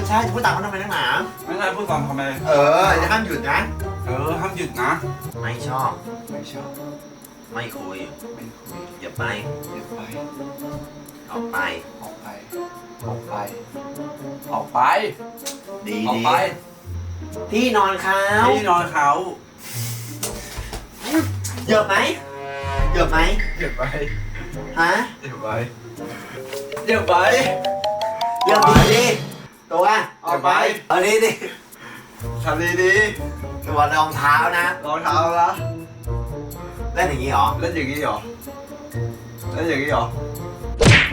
ไม่ใช่จะพูดตามเขาทำไมนักหนา ไม่ใช่พูดตามทำไมเออจะห้ามหยุดนะ เออห้ามหยุดนะ ไม่ชอบ ไม่ชอบ ไม่คุย ไม่คุยอย่าไป อย่าไป ออกไป ออกไป ออกไป ออกไป ดีออกดีไป ที่นอนเขาที่นอนเขาเหยอะไหมเหยอะไหมเก็บไว้ฮะเก็บไว้เก็บไว้เหยอะดีดิ ตัวออกไปเอาดีดิทำดีดีตัวรองเท้านะๆรองเท้าละเล่นอย่างนี้เหรอเล่นอย่างนี้เหรอเล่นอย่างนี้เหรอ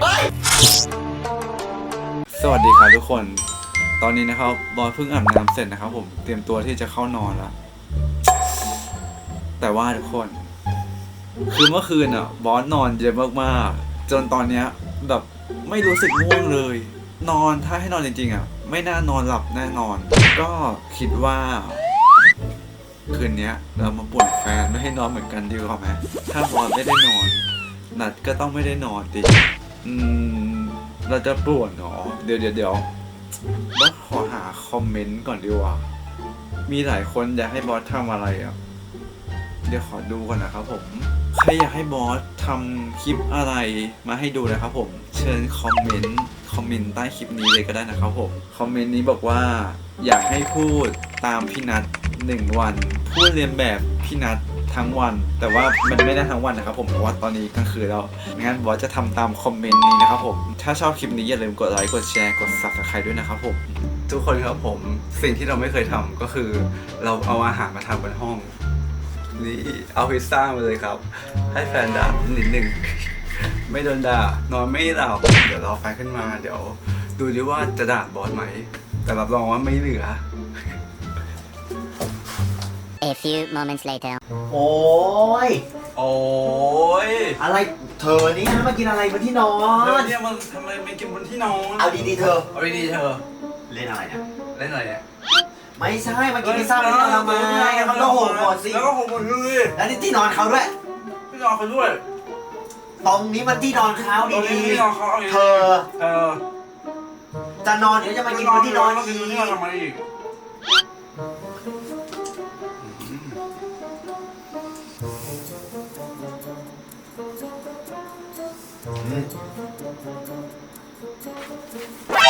เฮ้ยสวัสดีครับทุกคน ตอนนี้นะครับบอสเพิ่งอาบน้ำเสร็จนะครับผมเตรียมตัวที่จะเข้านอนแล้วแต่ว่าทุกคน คือเมื่อคืนอะบอสนอนเยอะมากๆจนตอนเนี้ยแบบไม่รู้สึกง่วงเลย นอนถ้าให้นอนจริงๆอะไม่น่านอนหลับแน่นอน ก็คิดว่า คืนนี้เรามาป่วนแฟนไม่ให้นอนเหมือนกันดีกว่าไหมถ้าบอสไม่ได้นอน นัดก็ต้องไม่ได้นอนดิอืมเราจะป่วนเนาะเดี๋ยวเดี๋ยวเดี๋ยวบอสขอหาคอมเมนต์ก่อนดีกว่า มีหลายคนอยากให้บอสทำอะไรอะ เดี๋ยวขอดูก่อนนะครับผม ใครอยากให้บอสทำคลิปอะไรมาให้ดูนะครับผม เชิญคอมเมนต์คอมเมนต์ใต้คลิปนี้เลยก็ได้นะครับผม คอมเมนต์นี้บอกว่า อยากให้พูดตามพี่นัทหนึ่งวัน พูดเรียนแบบพี่นัททั้งวัน แต่ว่ามันไม่ได้ทั้งวันนะครับผมเพราะว่าตอนนี้กลางคืนแล้วงั้นบอสจะทำตามคอมเมนต์นี้นะครับผม ถ้าชอบคลิปนี้อย่าลืมกดไลค์กดแชร์กด subscribe ด้วยนะครับผมทุกคนครับผมสิ่งที่เราไม่เคยทำก็คือ เราเอาอาหารมาทำบนห้อง นี่เอาพิซซ่ามาเลยครับ ให้แฟนด่านิดหนึ่ง ไม่โดนด่านอนไม่หลับเดี๋ยวรอแฟนขึ้นมา เดี๋ยวดูดิว่าจะด่าบอสไหม แต่รับรองว่าไม่เหลือ A few moments later. โอ้ย โอ้ยอะไรเธอนี่นะมากินอะไรบนที่นอเธอน เนี่ยมันทำไมไม่กินบนที่นอนเอาดีๆเธอ เอาดีๆเธอ เล่นอะไรเนี่ยเล่นอะไรเนี่ย ไม่ใช่มากินพิซซ่าบนที่นอนทำไมมันก็หกหมดสิแล้วก็หกหมดเลยแล้วนี่ที่นอนเขาด้วยที่นอนเขาด้วยตรงนี้มันที่นอนเขาตรงดีนี้ที่นอนเขาเอาอย่างๆเธนี้อเธอจะนอนเดี๋ยวจะมากินบนที่นอนแล้วอีกินบนกที่นอนทำไมอีกอืม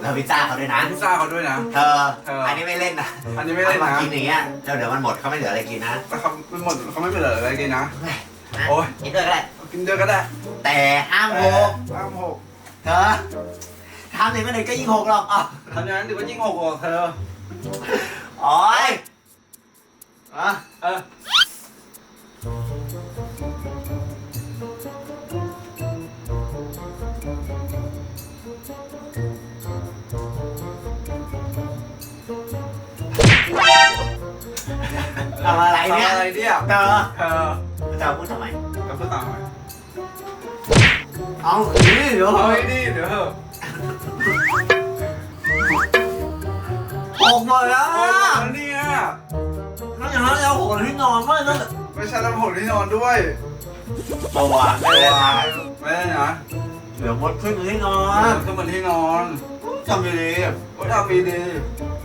แล้วพิซซ่าเขาด้วยนะพิซซ่าเขาด้วยนะ เธอเธออัอันนี้ไม่เล่นนะอันนี้ไม่เล่นอามานะกินอย่างเงี้ยเดี๋ยวเดี๋ยวมันหมดเขาไม่เหลืออะไรกินนะแต่เขาไม่หมดเขาไม่เป็นอะไรกินนะนะ โอ๊ย กินด้วยก็ได้กินเยอะก็ได้แต่ห้ามโหกห้ามหกเธอทำถึงมันเด็กก็ยิ่งหกหรอกอ๋อทำอย่างนั้นเดี๋ยวก็ยิ่งหกกว่าเธอ โอ้ยอะเออ ทำอะไรเนี่ย ทำอะไรเนี่ยเธอเธอเธอพูดทำไมจะพูดตามไหมเอาคืนเดี๋ยวเอาไอ้นี่เดี๋ยวเถอะหกหมดแล้วโอ้ยอะแล้วเนี่ยนอกจากนั้นเราหกที่นอนไม่ต้องไม่ใช่แล้วผมที่นอนด้วยตัวไม่ได้นะไม่ได้นะเดี๋ยวมดขึ้นที่นอเออนก็เหมือนที่นอนจำดีก็ทำดีดีๆ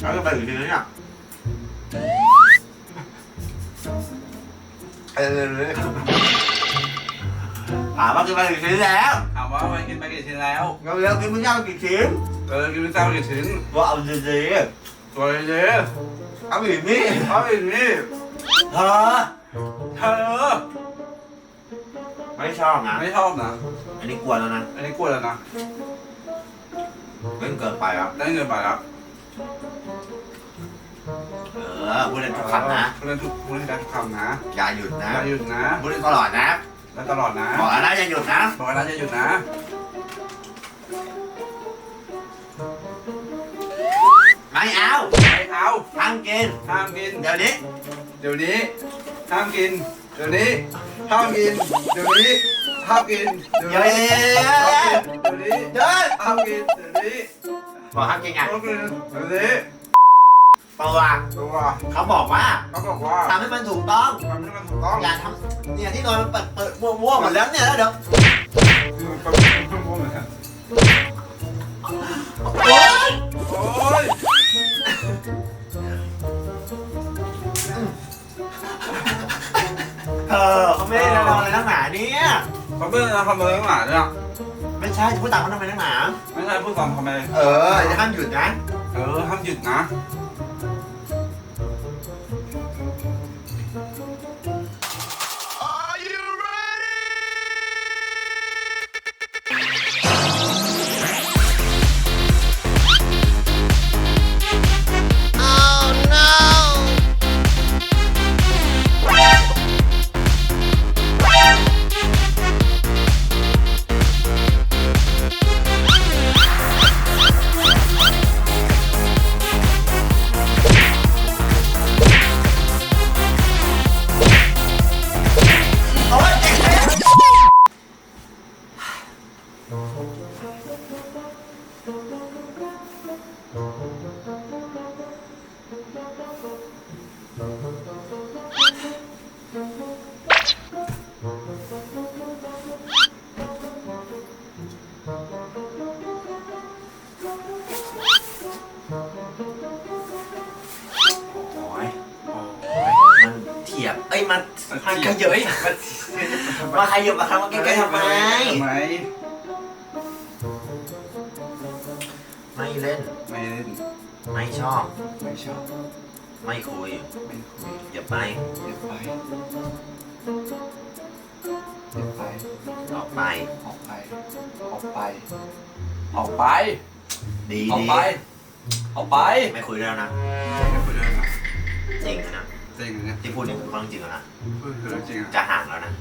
แล้วจะไปถึงที่ไหนเนี่ยเออถามว่าคือไปถึงที่แล้วถามว่าไปกินไปกี่ชิ้นแล้วเราเรียกกินไม่ยากกี่ชิ้นเออกินพิซซ่าไปกี่ชิ้นว่าเอาดีตัวเยอะๆเอาอีกนี่ๆเอาอีกนี่เธอเธอไม่ชอบนะไม่ชอบนะอันนี้กลัวแล้วนะอันนี้กลัวแล้วนะเล่นเกินไปครับได้เงินไปแล้วเออพูดเล่นทุกคำนะพูดเล่นทุกพูดเล่นได้ทุกคำนะอย่าหยุดนะอย่าหยุดนะพูดเล่นตลอดนะและตลอดนะบอกแล้วนะอย่าหยุดนะบอกแล้วจะหยุดนะไม่เอาไม่เอาห้ามกินห้ามกินเดี๋ยวนี้ เดี๋ยวนี้ห้ามกิน เดี๋ยวนี้ห้ามกิน เดี๋ยวนี้ห้ามกินเดี๋ยวเดี๋ยวนี้นี้ห้ามกินเดี๋ยวนี้เดินห้ามกินเดี๋ยวนี้บอกห้ามกินไงห้ามกิน เดี๋ยวนี้ตัวตัวเขาบอกว่าเขาบอกว่าทำให้มันถูกต้องทำให้มันถูกต้องอย่าทำเนี่ยที่นอนมันเปิดเปิดมั่วๆหมดแล้วเนี่ยแล้วเดี๋ยวคือมันเป็นพวกเหมือนกันโอ๊ยโอ้ยเธอเขาไม่ได้นอนอะไรนักหนาเนี่ยเขาเป็นอะไรทำอะไรข้างหลังเนี่ยไม่ใช่จะพูดตามเขาทำไมนักหนาไม่ใช่พูดตามทำไมเออจะห้ามหยุดนะ เออห้ามหยุดนะ มันมันขยับมันมาขยับมาทำมาใกล้ๆทำไม ทำไม ไม่เล่น ไม่เล่น ไม่ชอบ ไม่ชอบ ไม่คุย ไม่คุย อย่าไป อย่าไป อย่าไป ออกไป ออกไป ออกไป ออกไป ดีออกดีไป ออกไป ไม่คุยแล้วนะ ไม่คุยด้วยนะ จริงนะ จริงเนี่ยที่พูดนี่คือความจริงแล้วนะพูดคือจริงอะจะห่างแล้วนะ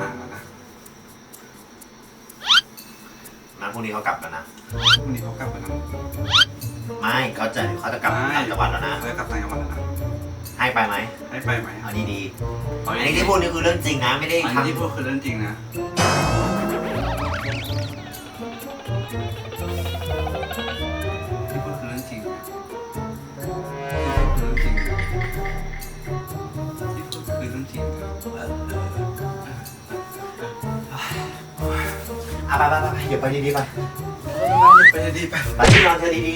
ห่างแล้วนะนะพรุ่งนี้เขากลับแล้วนะพรุ่งนี้เขากลับมานะไม่เขาจะเขาจะกลับต่างจังหวัดแล้วนะเขาจะกลับต่างจังหวัดแล้วนะให้ไปไหมให้ไปไหมเอาดีๆอันนี้ที่พูดนี่คือเรื่องจริงนะไม่ได้อันทำนี้ที่พูดคือเรื่องจริงนะ ไปไปไปไปอย่าไปดีๆไปไปดีๆไปไปที่นอนเธอดี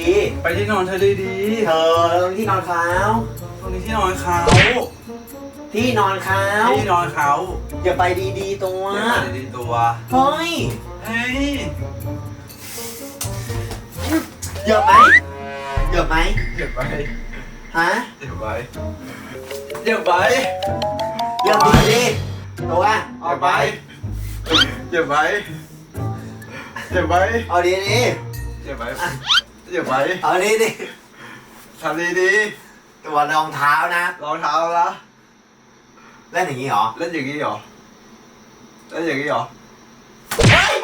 ไปที่นอนเธอดีๆเธอที่นอนเขาๆตรงนี้ที่นอนเขาที่นอนเขาที่นอนเขาอย่าไปดีๆตัวอย่าไปดีๆตัว เฮ้ยเฮ้ยเหยียบไหมเหยียบไหมเดี๋ยวไปฮะเดี๋ยวไปเดี๋ยวไปเหยียบดีๆตัวออกไปเดี๋ยวไป เดี๋ยวไปเอาดีเดี๋ยวไปเดี๋ยวไปๆเอาดีดิทำดีตัวรองเท้านะๆรองเท้าละเล่นอย่างนี้เหรอเล่นอย่างนี้เหรอเล่นอย่างนี้เหรอเฮ้ย